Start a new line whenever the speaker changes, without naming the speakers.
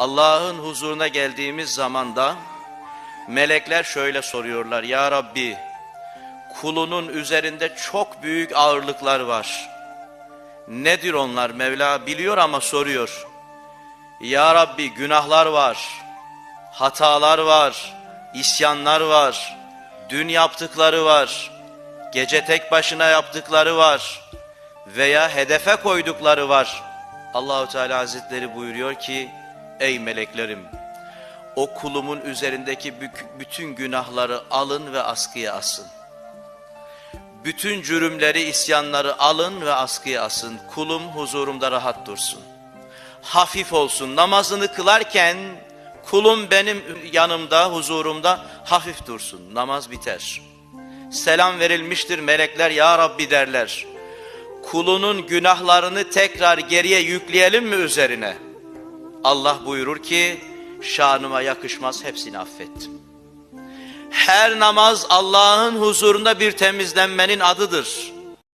Allah'ın huzuruna geldiğimiz zamanda melekler şöyle soruyorlar. Ya Rabbi kulunun üzerinde çok büyük ağırlıklar var. Nedir onlar Mevla biliyor ama soruyor. Ya Rabbi günahlar var, hatalar var, isyanlar var, dün yaptıkları var, gece tek başına yaptıkları var veya hedefe koydukları var. Allahu Teala Hazretleri buyuruyor ki ey meleklerim o kulumun üzerindeki bütün günahları alın ve askıya asın. Bütün cürümleri, isyanları alın ve askıya asın. Kulum huzurumda rahat dursun. Hafif olsun. Namazını kılarken kulum benim yanımda, huzurumda hafif dursun. Namaz biter. Selam verilmiştir melekler ya Rabbi derler. Kulunun günahlarını tekrar geriye yükleyelim mi üzerine? Allah buyurur ki şanıma yakışmaz hepsini affettim. Her namaz Allah'ın huzurunda bir temizlenmenin adıdır.